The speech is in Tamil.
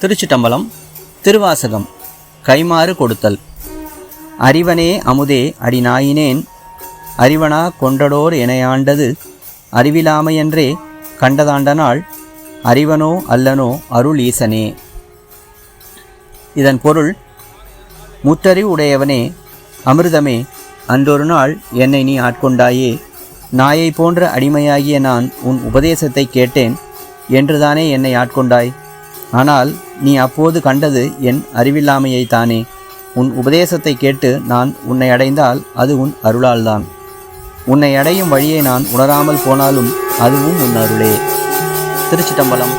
திருச்சிட்டம்பலம் திருவாசகம் கைமாறு கொடுத்தல். அறிவனே அமுதே அடிநாயினேன் அறிவனா கொண்டடோர் எனையாண்டது அறிவிலாமையன்றே கண்டதாண்ட நாள் அறிவனோ அல்லனோ அருள் ஈசனே. இதன் பொருள் முற்றறிவு உடையவனே அமிர்தமே அன்றொரு நாள் என்னை நீ ஆட்கொண்டாயே. நாயை போன்ற அடிமையாகிய நான் உன் உபதேசத்தை கேட்டேன் என்றுதானே என்னை ஆட்கொண்டாய். ஆனால் நீ அப்போது கண்டது என் அறிவில்லாமையைத்தானே உன் உபதேசத்தை கேட்டு நான் உன்னை அடைந்தால் அது உன் அருளால்தான். உன்னை அடையும் வழியை நான் உணராமல் போனாலும் அதுவும் உன் அருளே. திருச்சிட்டம்பலம்.